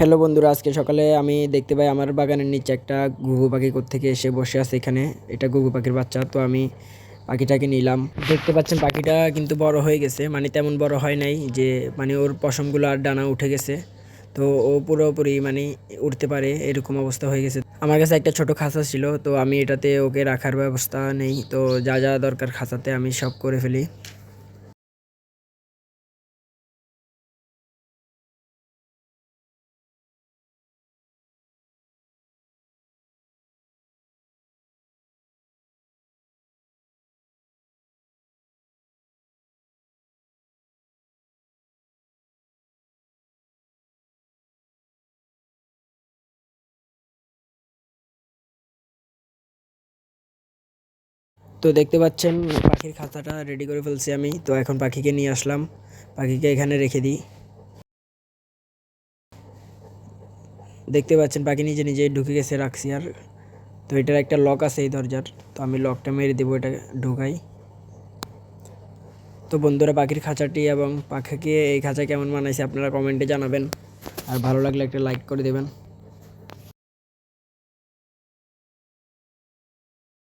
Hello বন্ধুরা, আজকে সকালে আমি দেখতে পাই আমার বাগানের নিচে একটা ঘুঘু পাখি থেকে এসে বসে আছে এখানে। এটা ঘুঘু পাখির বাচ্চা, তো আমি পাখিটাকে নিলাম। দেখতে পাচ্ছেন পাখিটা কিন্তু বড় হয়ে গেছে মানে তেমন বড় হয় নাই যে মানে ওর পশমগুলো আর ডানা উঠে গেছে। তো ও পুরোপুরি মানে উঠতে পারে, এরকম অবস্থা হয়ে গেছে। আমার কাছে একটা ছোট খাঁচা ছিল, তো আমি এটাতে ওকে রাখার ব্যবস্থা নেই। তো যা যা দরকার খাঁচাতে আমি সব করে ফেলি। তো দেখতে পাচ্ছেন পাখির খাতাটা রেডি করে ফেলছি আমি। তো এখন পাখিকে নিয়ে আসলাম। পাখিকে এখানে রেখে দিই। দেখতে পাচ্ছেন, পাখি নিজে নিজে ঢুকে গেছে রাখছি আর তো এটার একটা লক আছে এই দরজার। তো আমি লকটা মেরে দেবো, এটা ঢুকাই। তো বন্ধুরা, পাখির খাঁচাটি এবং পাখিকে এই খাঁচা কেমন বানাইছে আপনারা কমেন্টে জানাবেন। আর ভালো লাগলে একটা লাইক করে দেবেন।